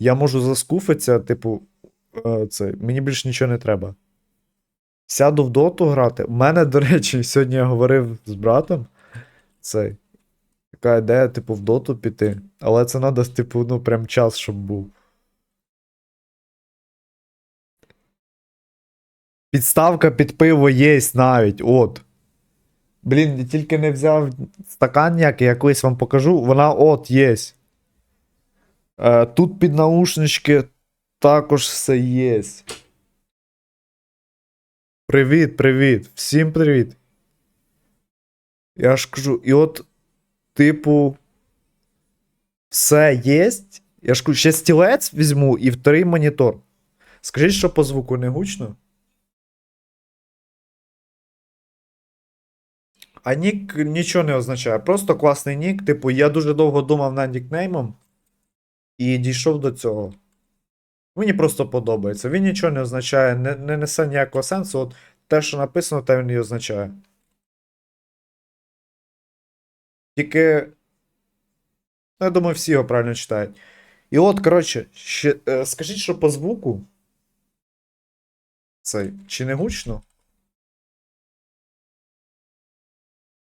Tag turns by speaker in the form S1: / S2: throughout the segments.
S1: Я можу заскуфитися, типу, е, це, мені більше нічого не треба. Сяду в доту грати. У мене, до речі, сьогодні я говорив з братом. Цей. Така ідея, типу, в доту піти. Але це треба, типу, ну, прям час, щоб був. Підставка під пиво є навіть, от. Блін, я тільки не взяв стакан ніякий, я колись вам покажу. Вона от є. Е, тут під наушнички також все є. Привіт, привіт. Всім привіт. Я ж кажу, і от, типу, все є. Я ж кажу, ще стілець візьму і вторий монітор. Скажіть, що по звуку не гучно? А нік нічого не означає. Просто класний нік. Типу, я дуже довго думав над нікнеймом і дійшов до цього. Мені просто подобається. Він нічого не означає, не, не несе ніякого сенсу. От те, що написано, те він і означає. Тільки. Ну, я думаю, всі його правильно читають. І от, коротше, ще, е, скажіть, що по звуку. Цей, чи не гучно?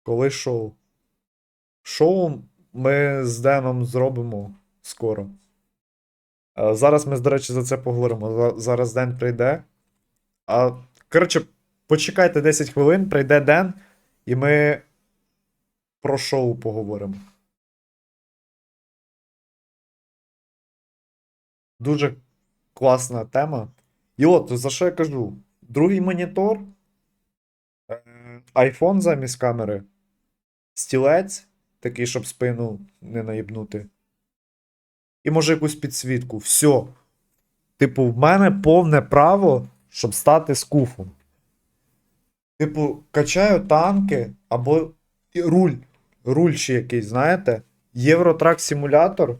S1: Коли шоу? Шоу ми з Деном зробимо скоро. Е, Зараз ми, до речі, за це поговоримо. Зараз Ден прийде. А, коротше, почекайте 10 хвилин, прийде Ден, і ми про шоу поговоримо. Дуже класна тема. І от, за що я кажу? Другий монітор, е, iPhone замість камери, стілець, такий, щоб спину не наїбнути. І може якусь підсвітку. Все. Типу, в мене повне право, щоб стати скуфом. Типу, качаю танки або руль. Руль ще якийсь, знаєте? Євротрак симулятор.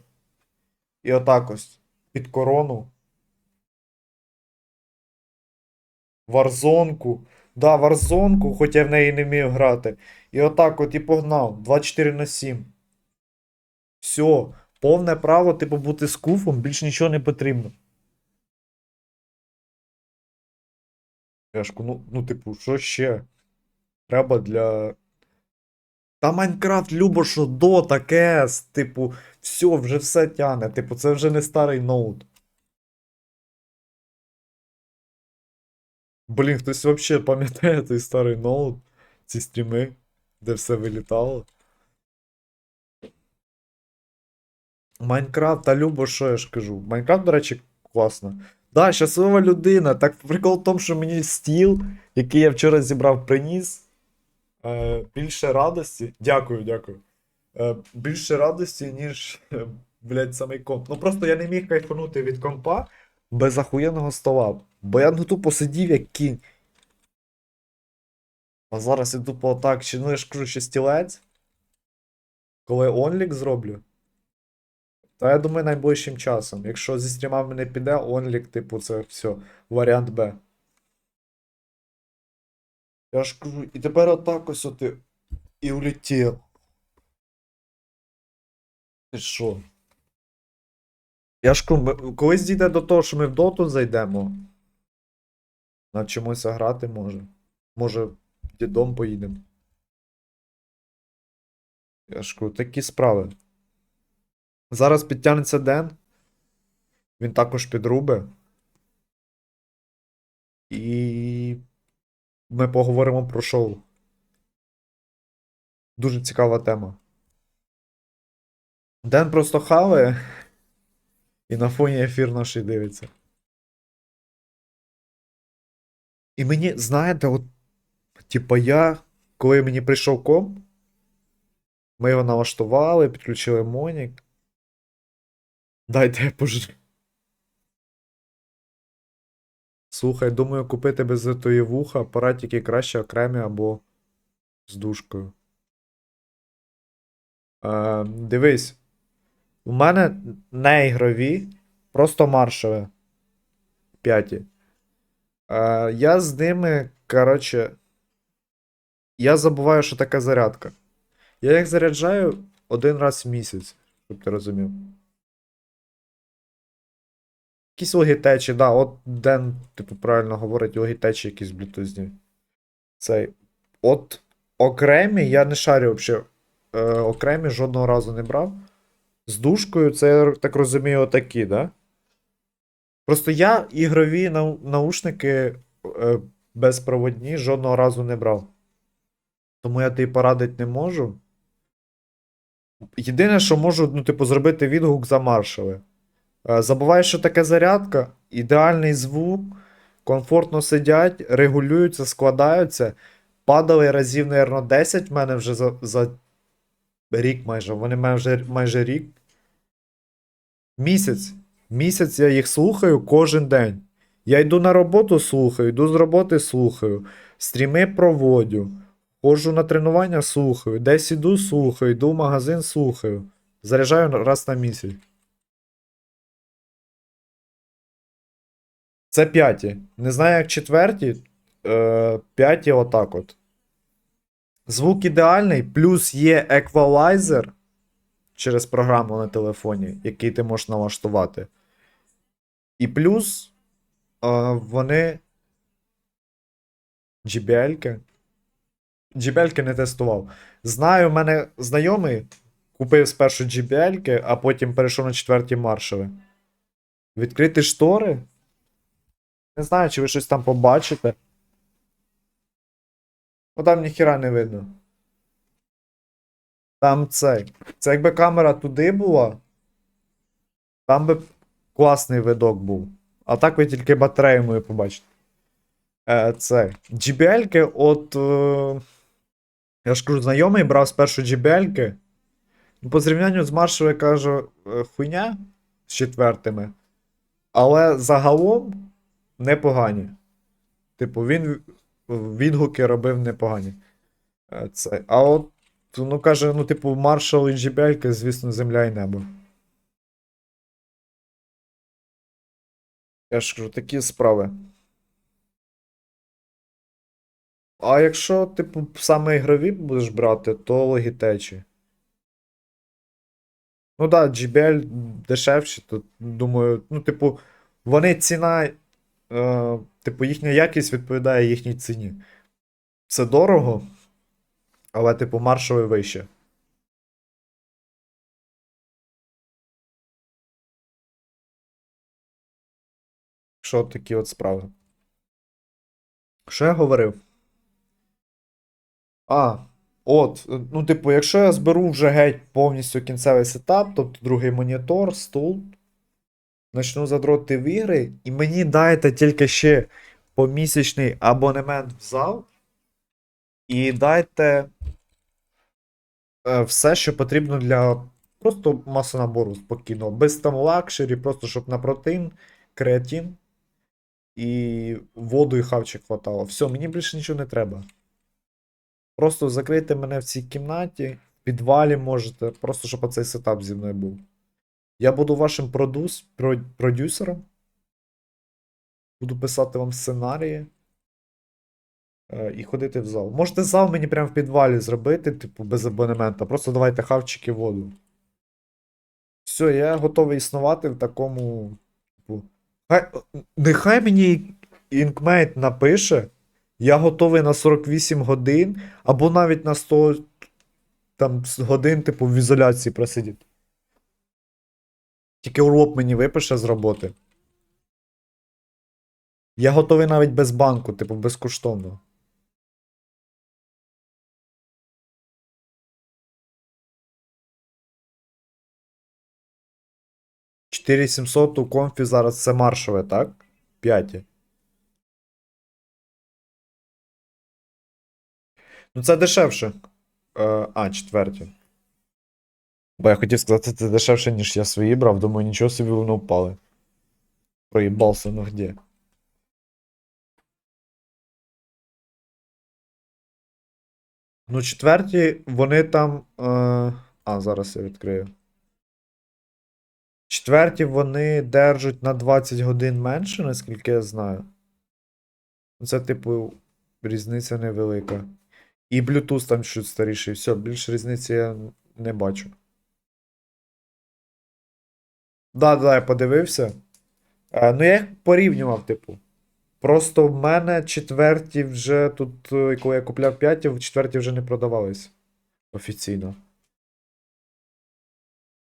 S1: І отак ось. Під корону. Варзонку. Да, варзонку, хоч я в неї не вмію грати. І отак от і погнав. 24 на 7. Все. Повне право, типу, бути скуфом, більш нічого не потрібно. Яшку, ну, ну, типу, що ще? Треба для. Та Майнкрафт любо, що до таке, типу, все, вже все тяне. Типу, це вже не старий ноут. Блін, хтось взагалі пам'ятає той старий ноут, ці стріми, де все вилітало. Майнкрафт, та любо, що я ж кажу. Майнкрафт, до речі, класно. Да, щаслива людина. Так прикол в тому, що мені стіл, який я вчора зібрав, приніс. Е, більше радості. Дякую, дякую. Е, більше радості, ніж, е, блядь, самий комп. Ну просто я не міг кайфанути від компа без ахуєнного стола. Бо я ну тупо сидів як кінь. А зараз я тупо отак, чи ну я ж кажу, ще стілець. Коли онлік зроблю. Та я думаю, найближчим часом. Якщо зі стрімами не піде, онлік, типу, це все. Варіант Б. Я ж кажу, і тепер отак ось от і, і улетів. Ти що? Я ж кажу, колись дійде до того, що ми в доту зайдемо. Навчимося грати може. Може, дідом поїдемо. Я ж кажу, такі справи. Зараз підтягнеться Ден. Він також підруби. І ми поговоримо про шоу. Дуже цікава тема. Ден просто хаває і на фоні ефір наш дивиться. І мені, знаєте, от, типа я, коли мені прийшов комп, ми його налаштували, підключили Монік. Дайте я пожру. Слухай, думаю, купити без зитої вуха апаратики краще окремі або з дужкою. Е, дивись. У мене не ігрові, просто маршові. П'яті. Е, я з ними, коротше. Я забуваю, що таке зарядка. Я їх заряджаю один раз в місяць, щоб ти розумів. Якісь логітечі, да, от Ден, типу, правильно говорить, логітечі якісь блютузні. Цей. От окремі я не шарю взагалі. Е, окремі жодного разу не брав. З дужкою, це, я так розумію, отакі, да? Просто я ігрові нау- наушники е, безпроводні жодного разу не брав. Тому я тобі порадити не можу. Єдине, що можу, ну, типу, зробити відгук за маршали. Е, Забувай, що таке зарядка, ідеальний звук, комфортно сидять, регулюються, складаються. Падали разів, мабуть, 10 в мене вже за, за рік майже. Вони вже майже рік. Місяць. Місяць я їх слухаю кожен день. Я йду на роботу, слухаю, йду з роботи, слухаю, стріми проводю, ходжу на тренування, слухаю, десь іду, слухаю, йду в магазин, слухаю. Заряджаю раз на місяць. Це п'яті. Не знаю, як четверті. Е, п'яті отак от. Звук ідеальний, плюс є еквалайзер через програму на телефоні, який ти можеш налаштувати. І плюс е, вони. JBL-ки. JBL-ки не тестував. Знаю, в мене знайомий купив спершу JBL-ки, а потім перейшов на четверті маршали. Відкрити штори. Не знаю, чи ви щось там побачите. Ну там ніхіра не видно. Там цей. Це якби камера туди була. Там би класний видок був. А так ви тільки батарею мою побачите. Е, це. JBL-ки от. Е, я ж кажу, знайомий брав спершу JBL-ки. Ну, по зрівнянню з Маршал, я кажу, е, хуйня з четвертими. Але загалом непогані. Типу, він відгуки робив непогані. Е, Це. А от, ну каже, ну, типу, Маршал і JBL, звісно, земля і небо. Я ж кажу, такі справи. А якщо, типу, саме ігрові будеш брати, то логітечі. Ну так, да, JBL дешевші, то думаю, ну, типу, вони ціна. Е, типу, їхня якість відповідає їхній ціні. Це дорого, але, типу, маршове вище. Що такі от справи? Що я говорив? А, от, ну, типу, якщо я зберу вже геть повністю кінцевий сетап, тобто другий монітор, стул, почну задроти в ігри, і мені дайте тільки ще помісячний абонемент в зал, і дайте е, все, що потрібно для просто масонабору спокійно, без там лакшері, просто щоб на протеїн, креатин і воду і хавчик хватало. Все, мені більше нічого не треба. Просто закрийте мене в цій кімнаті, в підвалі можете, просто щоб оцей сетап зі мною був. Я буду вашим продус, про- продюсером. Буду писати вам сценарії. Е, і ходити в зал. Можете зал мені прямо в підвалі зробити, типу, без абонемента. Просто давайте хавчики воду. Все, я готовий існувати в такому. Типу. Хай, нехай мені інкмейт напише. Я готовий на 48 годин, або навіть на 100 там, годин, типу, в ізоляції просидіти. Тільки урок мені випише з роботи. Я готовий навіть без банку, типу, безкоштовно. Чотири сімсот у конфі зараз це маршове, так? П'яті. Ну це дешевше. Е, а, четверті. Бо я хотів сказати, це дешевше, ніж я свої брав, думаю, нічого собі воно впали. Проїбався, ну где. Ну, четверті, вони там. Е... А, зараз я відкрию. Четверті вони держать на 20 годин менше, наскільки я знаю. Ну, Це, типу, різниця невелика. І Bluetooth там чуть старіший. Все, більш різниці я не бачу. Да, да, я подивився. Е, ну, я їх порівнював, типу. Просто в мене четверті вже тут, е, коли я купляв п'яті, четверті вже не продавались офіційно.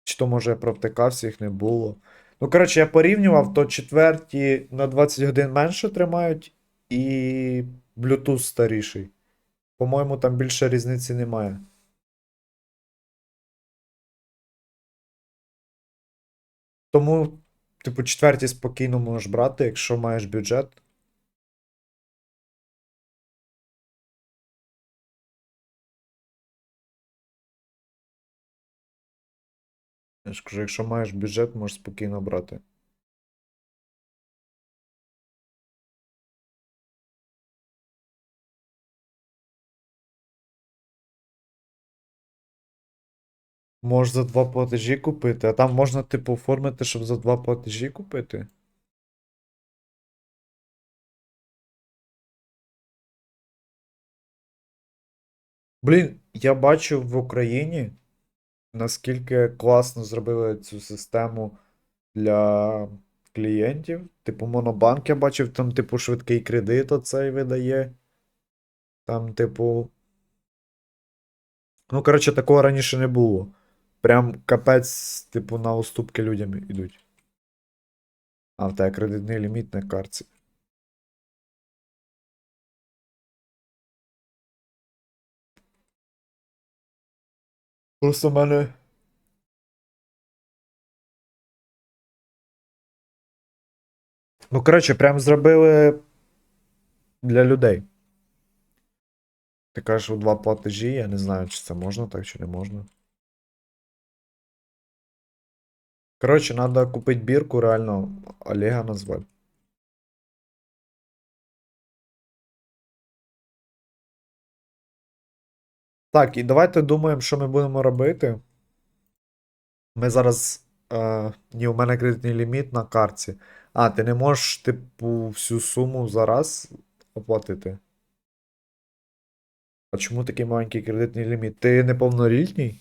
S1: Чи то, може, я провтикався, їх не було. Ну, коротше, я порівнював, то четверті на 20 годин менше тримають, і Bluetooth старіший. По-моєму, там більше різниці немає. Тому, типу, четверті спокійно можеш брати, якщо маєш бюджет. Я ж кажу, якщо маєш бюджет, можеш спокійно брати. Можеш за два платежі купити, а там можна, типу, оформити, щоб за два платежі купити. Блін, я бачу в Україні, наскільки класно зробили цю систему для клієнтів. Типу, Монобанк я бачив, там, типу, швидкий кредит оцей видає. Там, типу. Ну, коротше, такого раніше не було. Прям капець, типу, на уступки людям ідуть. А в тебе кредитний ліміт на картці. Просто в мене. Ну, коротше, прям зробили для людей. Ти кажеш у два платежі, я не знаю, чи це можна так, чи не можна. Коротше, треба купити бірку, реально Олега назвати. Так, і давайте думаємо, що ми будемо робити. Ми зараз. Е, ні, у мене кредитний ліміт на картці. А, ти не можеш, типу, всю суму зараз оплатити. А чому такий маленький кредитний ліміт? Ти неповнолітній?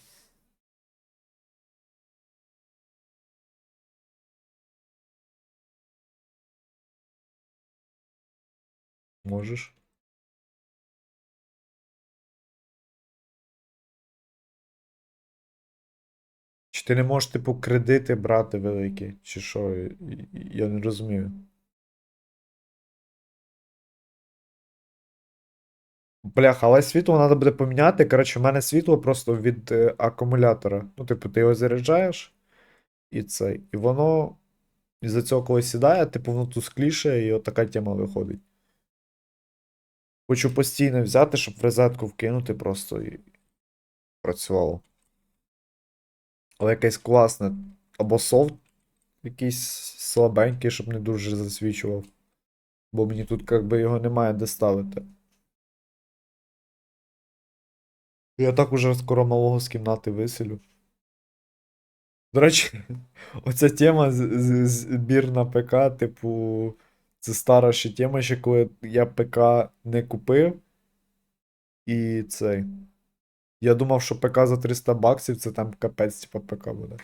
S1: Можеш. Чи ти не можеш, типу, кредити брати великі? Чи що? Я не розумію. Бляха, але світло треба буде поміняти. Коротше, в мене світло просто від е, акумулятора. Ну, типу, ти його заряджаєш, і це. І воно із-за цього коли сідає, типу, воно тускліше, і отака тема виходить. Хочу постійно взяти, щоб в розетку вкинути просто і працювало. Але якесь класне. Або софт якийсь слабенький, щоб не дуже засвічував. Бо мені тут як би його немає де ставити. Я так уже скоро малого з кімнати виселю. До речі, оця тема збір на ПК, типу, це стара ще тема, ще коли я ПК не купив. І цей. Я думав, що ПК за 300 баксів це там капець, типу, ПК буде.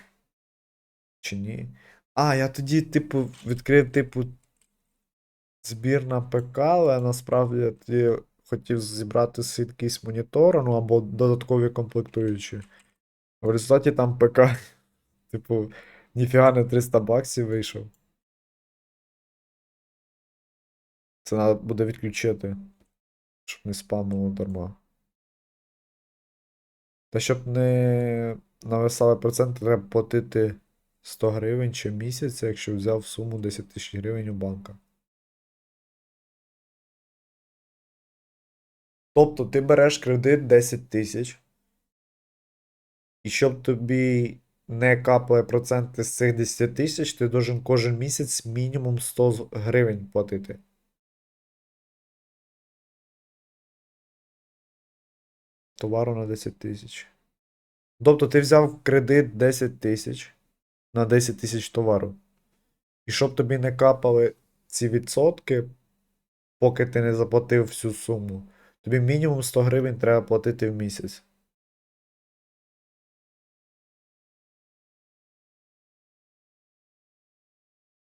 S1: Чи ні? А, я тоді, типу, відкрив, типу, збір на ПК, але насправді я тоді хотів зібрати якийсь монітор, ну або додаткові комплектуючі. В результаті там ПК, типу, ніфіга не 300 баксів вийшов. Це треба буде відключити, щоб не спамило дарма. Та щоб не нависали проценти, треба платити 100 гривень щомісяця, якщо взяв суму 10 тисяч гривень у банка. Тобто ти береш кредит 10 тисяч. І щоб тобі не капали проценти з цих 10 тисяч, ти должен кожен місяць мінімум 100 гривень платити. Товару на 10 тисяч. Тобто ти взяв кредит 10 тисяч на 10 тисяч товару. І щоб тобі не капали ці відсотки, поки ти не заплатив всю суму, тобі мінімум 100 гривень треба платити в місяць.